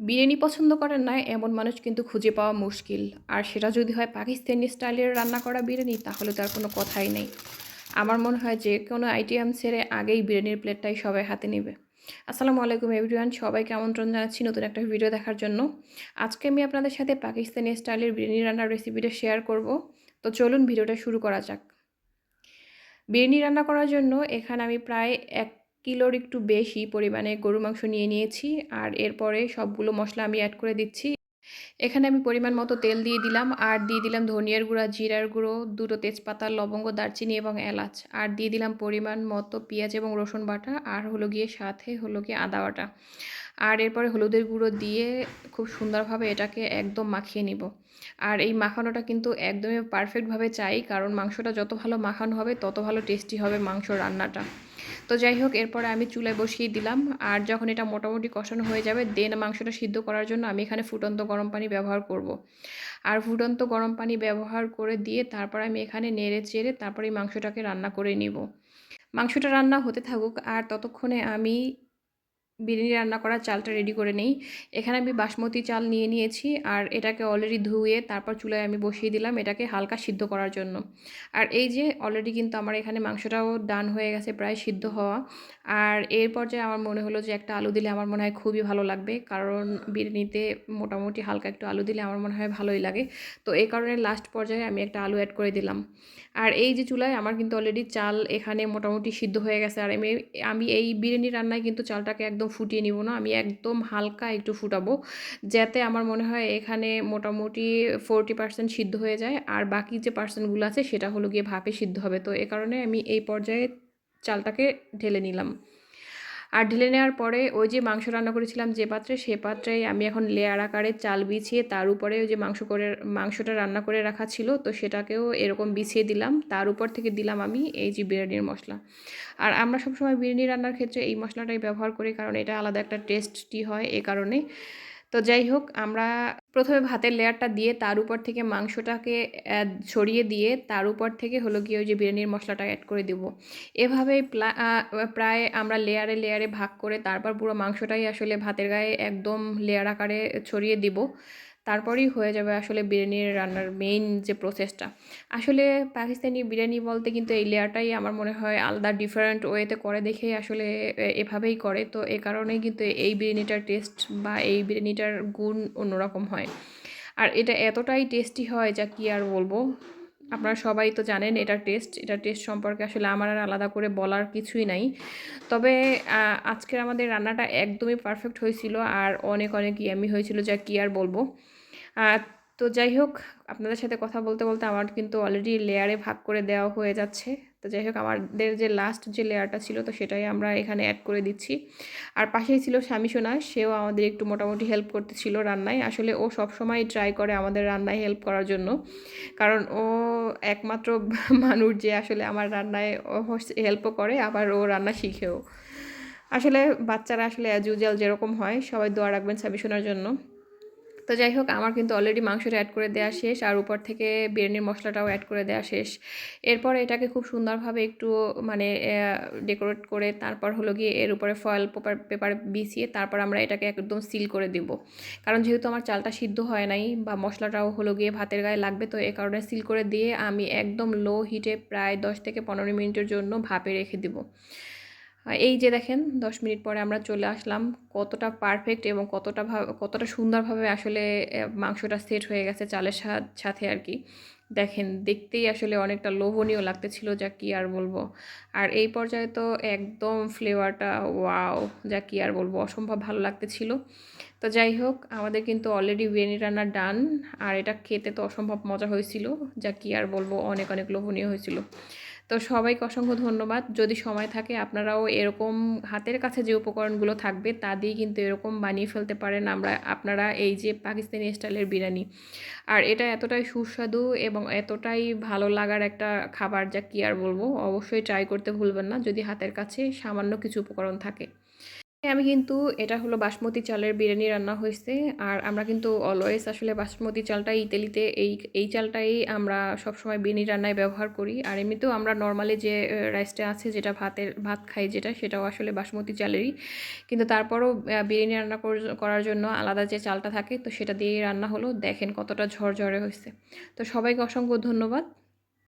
বিরিয়ানি পছন্দ করেন না, এমন মানুষ কিন্তু খুঁজে পাওয়া মুশকিল। আর সেটা যদি হয় পাকিস্তানি স্টাইলের রান্না করা বিরিয়ানি, তাহলে তার কোনো কথাই নেই। আমার মনে হয় যে কোনো আইটেম ছেড়ে আগেই বিরিয়ানির প্লেটটাই সবাই হাতে নেবে। আসসালামু আলাইকুম এভরিওয়ান, সবাইকে আমন্ত্রণ জানাচ্ছি নতুন একটা ভিডিও দেখার জন্য। আজকে আমি আপনাদের সাথে পাকিস্তানি স্টাইলের বিরিয়ানি রান্নার রেসিপিটা শেয়ার করব। তো চলুন ভিডিওটা শুরু করা যাক। বিরিয়ানি রান্না করার জন্য এখানে আমি প্রায় এক কিলোর একটু বেশি পরিমাণে গরু মাংস নিয়ে নিয়েছি আর এরপরে সবগুলো মশলা আমি অ্যাড করে দিচ্ছি। এখানে আমি পরিমাণ মতো তেল দিয়ে দিলাম আর দিয়ে দিলাম ধনিয়ার গুঁড়া, জিরার গুঁড়ো, দুটো তেজপাতা, লবঙ্গ, দারচিনি এবং এলাচ। আর দিয়ে দিলাম পরিমাণ মতো পেঁয়াজ এবং রসুন বাটা আর হলো গিয়ে সাথে হলো গিয়ে আদা বাটা। আর এরপরে হলুদের গুঁড়ো দিয়ে খুব সুন্দরভাবে এটাকে একদম মাখিয়ে নিব। আর এই মাখানোটা কিন্তু একদমই পারফেক্টভাবে চাই কারণ মাংসটা যত ভালো মাখানো হবে তত ভালো টেস্টি হবে মাংস রান্নাটা। তো যাই হোক, এরপরে আমি চুলায় বসিয়ে দিলাম আর যখন এটা মোটামুটি কষানো হয়ে যাবে দেন মাংসটা সিদ্ধ করার জন্য আমি এখানে ফুটন্ত গরম পানি ব্যবহার করব। আর ফুটন্ত গরম পানি ব্যবহার করে দিয়ে তারপর আমি এখানে নেড়ে চেড়ে তারপরে এই মাংসটাকে রান্না করে নিব মাংসটা রান্না হতে থাকুক, আর ততক্ষণে আমি বিরিয়ানি রান্না করার চালটা রেডি করে নেই। এখানে আমি বাসমতি চাল নিয়ে নিয়েছি আর এটাকে অলরেডি ধুয়ে তারপর চুলায় আমি বসিয়ে দিলাম এটাকে হালকা সিদ্ধ করার জন্য। আর এই যে অলরেডি কিন্তু আমার এখানে মাংসটাও ডান হয়ে গেছে, প্রায় সিদ্ধ হওয়া। আর এর পর্যায়ে আমার মনে হলো যে একটা আলু দিলে আমার মনে হয় খুবই ভালো লাগবে, কারণ বিরিয়ানিতে মোটামুটি হালকা একটু আলু দিলে আমার মনে হয় ভালোই লাগে। তো এই কারণে লাস্ট পর্যায়ে আমি একটা আলু অ্যাড করে দিলাম। আর এই যে চুলায় আমার কিন্তু অলরেডি চাল এখানে মোটামুটি সিদ্ধ হয়ে গেছে। আর আমি আমি এই বিরিয়ানি রান্নায় কিন্তু চালটাকে একদম ফুটিয়ে নিব না, আমি একদম হালকা একটু ফুটাবো, যাতে আমার মনে হয় এখানে মোটামুটি ফোরটি পার্সেন্ট সিদ্ধ হয়ে যায়, আর বাকি যে পার্সেন্টগুলো আছে সেটা হলো গিয়ে ভাপে সিদ্ধ হবে। তো এ কারণে আমি এই পর্যায়ে চালটাকে ঢেলে নিলাম। আর ঢেলে নেওয়ার পরে ওই যে মাংস রান্না করেছিলাম যে পাত্রে, সে পাত্রে আমি এখন লেয়ার আকারে চাল বিছিয়ে তার উপরে ওই যে মাংস করে, মাংসটা রান্না করে রাখা ছিল। তো সেটাকেও এরকম বিছিয়ে দিলাম। তার উপর থেকে দিলাম আমি এই যে বিরিয়ানির মশলা। আর আমরা সবসময় বিরিয়ানি রান্নার ক্ষেত্রে এই মশলাটাই ব্যবহার করি, কারণ এটা আলাদা একটা টেস্টি হয় এ কারণে। তো যাই হোক, আমরা প্রথমে ভাতের লেয়ারটা দিয়ে তার উপর থেকে মাংসটাকে ছড়িয়ে দিয়ে তার উপর থেকে হলো গিয়ে ওই যে বিরিয়ানির মশলাটা অ্যাড করে দেব। এভাবে প্রায় আমরা লেয়ারে লেয়ারে ভাগ করে তারপর পুরো মাংসটাই আসলে ভাতের গায়ে একদম লেয়ার আকারে ছড়িয়ে দিব। তারপরেই হয়ে যাবে আসলে বিরিয়ানির রান্নার মেইন যে প্রসেসটা আসলে পাকিস্তানি বিরিয়ানি বলতে কিন্তু এই লেয়ারটাই আমার মনে হয় আলাদা ডিফারেন্ট ওয়েতে করে দেখেই আসলে এভাবেই করে। তো এ কারণেই কিন্তু এই বিরিয়ানিটার টেস্ট বা এই বিরিয়ানিটার গুণ অন্যরকম হয়। আর এটা এতটাই টেস্টি হয় যা কি আর বলব? আপনারা সবাই তো জানেন এটার টেস্ট এটা টেস্ট সম্পর্কে আসলে আমার আর আলাদা করে বলার কিছুই নাই। তবে আজকের আমাদের রান্নাটা একদমই পারফেক্ট হয়েছিল আর অনেক অনেক ইয়ামি হয়েছিল যা কি আর বলব। তো যাই হোক, আপনাদের সাথে কথা বলতে বলতে আমার কিন্তু অলরেডি লেয়ারে ভাগ করে দেওয়া হয়ে যাচ্ছে। তো যাই হোক, আমাদের যে লাস্ট যে লেয়ারটা ছিল, তো সেটাই আমরা এখানে অ্যাড করে দিচ্ছি। আর পাশেই ছিল স্বামী সোনা, সেও আমাদের একটু মোটামুটি হেল্প করতেছিল রান্নায়। আসলে ও সব সময় ট্রাই করে আমাদের রান্নায় হেল্প করার জন্য। কারণ ও একমাত্র মানুষ যে আসলে আমার রান্নায় হেল্পও করে, আবার ও রান্না শিখেও। আসলে বাচ্চারা আসলে অ্যাজ ইউজুয়াল যেরকম হয়, সবাই দোয়া রাখবেন স্বামী সোনার জন্য। তো যাই হোক, আমার কিন্তু অলরেডি মাংসটা অ্যাড করে দেওয়া শেষ আর উপর থেকে বিরিয়ানির মশলাটাও অ্যাড করে দেওয়া শেষ। এরপর এটাকে খুব সুন্দরভাবে একটু মানে ডেকোরেট করে তারপর হলো গিয়ে এর উপরে ফয়েল পেপার পেপার বিছিয়ে তারপর আমরা এটাকে একদম সিল করে দিব। কারণ যেহেতু আমার চালটা সিদ্ধ হয় নাই বা মশলাটাও হলো গিয়ে ভাতের গায়ে লাগবে, তো এ কারণে সিল করে দিয়ে আমি একদম লো হিটে প্রায় দশ থেকে পনেরো মিনিটের জন্য ভাপে রেখে দিব। এই যে দেখেন, দশ মিনিট পরে আমরা চলে আসলাম, কতটা পারফেক্ট এবং কতটা কতটা সুন্দরভাবে আসলে মাংসটা সেট হয়ে গেছে চালের সাথে আর কি। দেখেন, দেখতেই আসলে অনেকটা লোভনীয় লাগতেছিল, যা কি আর বলব। আর এই পর্যায়ে তো একদম ফ্লেভারটা ওয়াও যা কি আর বলব, অসম্ভব ভালো লাগতেছিল। তো যাই হোক, আমাদের কিন্তু অলরেডি বিরিয়ানি রান্না ডান আর এটা খেতে তো অসম্ভব মজা হয়েছিল, যা কি আর বলব, অনেক অনেক লোভনীয় হয়েছিল। তো সবাইকে অসংখ্য ধন্যবাদ। যদি সময় থাকে, আপনারাও এরকম হাতের কাছে যে উপকরণগুলো থাকবে, তা দিয়ে কিন্তু এরকম বানিয়ে ফেলতে পারেন আমরা, আপনারা এই যে পাকিস্তানি স্টাইলের বিরিয়ানি। আর এটা এতটাই সুস্বাদু এবং এতটাই ভালো লাগার একটা খাবার, যা কি আর বলব, অবশ্যই ট্রাই করতে ভুলবেন না, যদি হাতের কাছে সামান্য কিছু উপকরণ থাকে। আমি কিন্তু এটা হলো বাসমতি চালের বিরিয়ানি রান্না হয়েছে। আর আমরা কিন্তু অলওয়েজ আসলে বাসমতি চালটাই ইতালিতে এই এই চালটাই আমরা সবসময় বিরিয়ানি রান্নায় ব্যবহার করি। আর এমনিতেও আমরা নর্মালি যে রাইসটা আছে, যেটা ভাতের, ভাত খাই, যেটা সেটাও আসলে বাসমতি চালেরই। কিন্তু তারপরও বিরিয়ানি রান্না কর- করার জন্য আলাদা যে চালটা থাকে, তো সেটা দিয়েই রান্না হলো। দেখেন কতটা ঝরঝরে হয়েছে। তো সবাইকে অসংখ্য ধন্যবাদ।